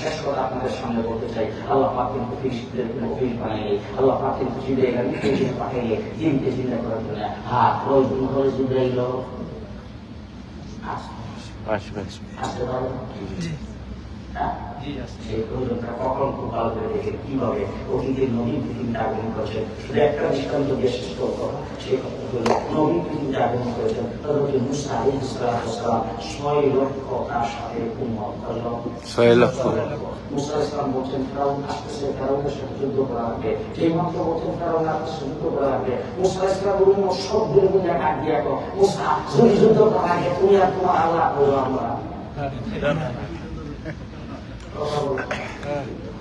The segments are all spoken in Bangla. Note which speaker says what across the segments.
Speaker 1: শেষ কথা আপনাদের সামনে বলতে চাই আল্লাহ পাক কিন্তু অফিসদের কোনো অফিস বানাইনি আল্লাহ পাক কিন্তু জিন্দে পাঠাইলে জিনকে চিন্তা করার জন্য। হ্যাঁ রোজ রোজ জিন্দাইল
Speaker 2: আসবে আসবে।
Speaker 1: আসতে হ্যাঁ সেই প্রয়োজনটা কখন খুব ভালো করে দেখে কীভাবে অতীতের নবীন পৃথিবীতে আগমন করেছে শুধু একটা দৃষ্টান্ত দিয়ে শেষ করব সেই কথা নবীন পৃথিবীতে আগমন করেছেন তাদেরকে মুসা আলী ইসলাম ছয় লক্ষ তার সাথে উন্মত
Speaker 2: ছয় লক্ষ।
Speaker 1: মুসা ইসলাম বলছেন ফেরাউন আসতেছে ফেরাউনের সাথে যুদ্ধ করা লাগবে সেই মাত্র বলছেন ফেরাউন আসতেছে যুদ্ধ করা লাগবে মুসা ইসলাম বলুন সব দিন দিন ডাক দিয়ে মুসা যদি যুদ্ধ করা লাগে তুমি আর তোমার আল্লাহ আমরা কথা বলো কোন মত কোন মত কিন্তু সোজা করে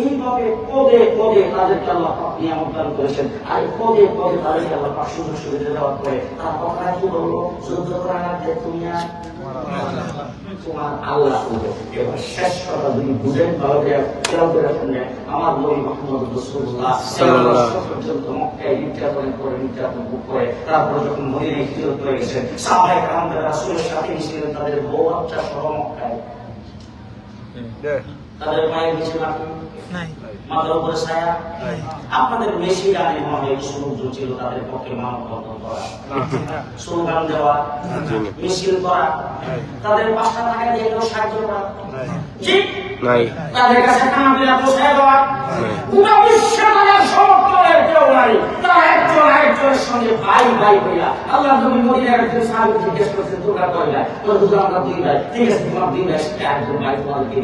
Speaker 1: এইভাবে পদে পদে তাদেরকে আল্লাহ নিয়ামত দান করেছেন। আর পদে পদে তাদেরকে আল্লাহ সুযোগ সুবিধা দেওয়ার পরে তার কথা কি বলল যুদ্ধ করার আগে তুমি তারপরে যখন সাথে ছিলেন তাদের বউ বাচ্চা সহ মক্কায়। তাদের পায়ের নিচে মাটি মাথার উপরে ছায়া। আপনাদের বেশি গানে মনে সমুদ্র ছিল তাদের পক্ষে মানব বন্ধন করা। স্লোগান দেওয়া মিছিল করা। তাদের পাঁচটা টাকা দিয়ে কেউ সাহায্য করা। জি।
Speaker 2: নাই।
Speaker 1: তাদের কাছে খানা পিনা পৌঁছায় দেওয়া পুরো বিশ্ব তাদের সমর্থনের কেউ নাই। তারা একজন আরেকজনের সঙ্গে ভাই ভাই হইয়া আল্লাহ নবী মদিনার একজন সাহাবী জিজ্ঞেস করছেন তোমরা কয় ভাই তোর দুজন আমরা দুই ভাই ঠিক আছে তোমার দুই ভাই একজন ভাই তোমাদেরকে দিয়ে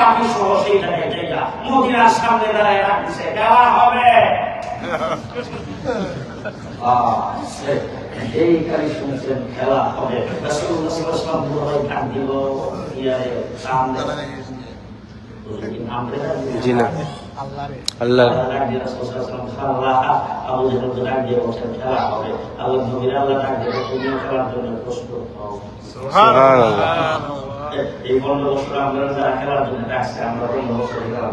Speaker 1: পাখি সহ সেই জায়গায় মদিনার সামনে দাঁড়ায় রাখছে দেওয়া হবে। এইখানে শুনছেন খেলা হবে।
Speaker 2: জি না। আল্লাহ
Speaker 1: আল্লাহ। এই পনেরো বছর আমরা যারা খেলার জন্য আসছে আমরা পনেরো বছর খেলা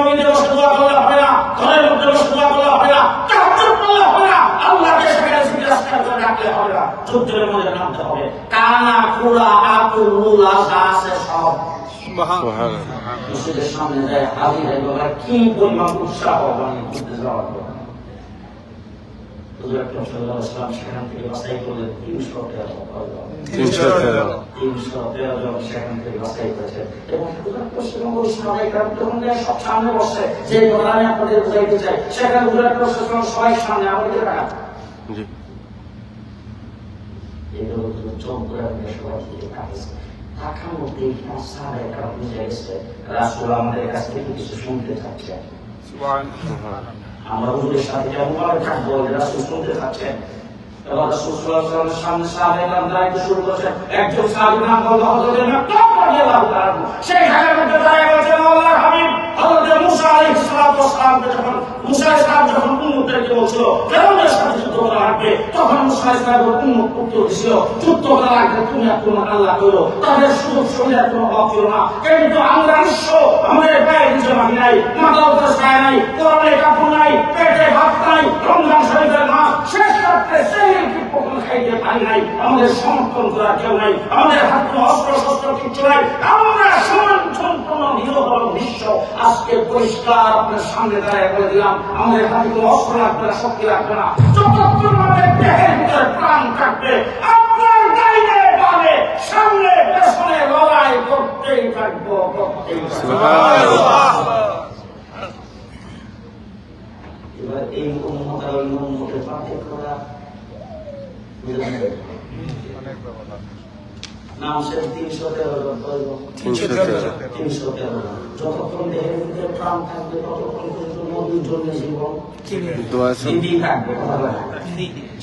Speaker 1: মধ্যে বসে দোয়া করলে না ঘরের মধ্যে বসে দোয়া করলে হবে না তাহাজ্জুদ করলে হবে না আল্লাহকে সেখানে জিজ্ঞাসা করে ডাকলে হবে না যুদ্ধের মধ্যে নামতে হবে কানা কুড়া আকুল মুলা যা আছে সব
Speaker 2: সুবহানাল্লাহ।
Speaker 1: সামনে যায় হাজির হয়ে কি পরিমাণ উৎসাহ মানে যাওয়ার পর হুজুর আকরাম সাল্লাল্লাহু আলাইহি সেখান থেকে বাছাই করলেন তিনশো তেরো
Speaker 2: তিনশো তেরো
Speaker 1: তিনশো তেরো জন সেখান থেকে বাছাই করেছে এবং পশ্চিমবঙ্গ সবাই তখন সব সামনে বসে যে কথা আমি আপনাদের বুঝাইতে চাই সেখানে হুজুর আকরাম সবাই সামনে আমাদের টাকা
Speaker 2: জি
Speaker 1: এগুলো চোখ করে সবাই দিকে মধ্যে এখানে সাহাবায়ে কেরাম রাসূল আমাদের কাছ থেকে কিছু শুনতে
Speaker 2: চাচ্ছেন
Speaker 1: আমরা হুজুরের সাথে যেমন ভাবে থাকব রাসূল শুনতে চাচ্ছেন এবার রাসূল সাল্লাল্লাহু সেই জায়গার মধ্যে দাঁড়িয়ে বলছেন আল্লাহর হাবিব হযরত মুসা আলাইহিস সালাতু ওয়াস সালামকে যখন মুসা আলাইহিস সালাম যখন উম্মতদেরকে বলছিল ফেরাউনের সাথে যুদ্ধ করা লাগবে সালাম উম্মত উত্তর দিছিল। যুদ্ধ করা লাগবে তুমি তোমার আল্লাহ করো তাদের সুযোগ সুবিধার কোনো অভাব ছিল না। কিন্তু আমরা নিঃস্ব, আমাদের পায়ে নিচে মাটি নাই, মাথা দিতে পারি নাই আমাদের সমর্থন করার কেউ নাই আমাদের হাতে অস্ত্র শস্ত্র কিছু নাই আমরা সমান সম্পূর্ণ নিরহ বিশ্ব। আজকে পরিষ্কার আপনার সামনে দাঁড়ায় করে দিলাম আমাদের হাতে কোনো অস্ত্র লাগবে না শক্তি লাগবে না। যতক্ষণ আমাদের দেহের ভিতরে প্রাণ থাকবে আপনার ডাইনে বামে সামনে পেছনে লড়াই করতেই থাকব
Speaker 2: এবার এই
Speaker 1: উন্মত আর অন্য করা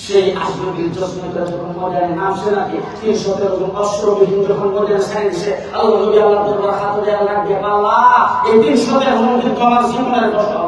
Speaker 1: সেই আসবে যখন মজায় নামছে নাকি তিনশো তেরো জন অস্ত্রবিহীন যখন মজায় সাইন্সে আল্লাহ নবী আল্লাহ দরবার হাত দেওয়া লাগবে আল্লাহ এই তিনশো তেরো জন কিন্তু আমার জীবনের ফসল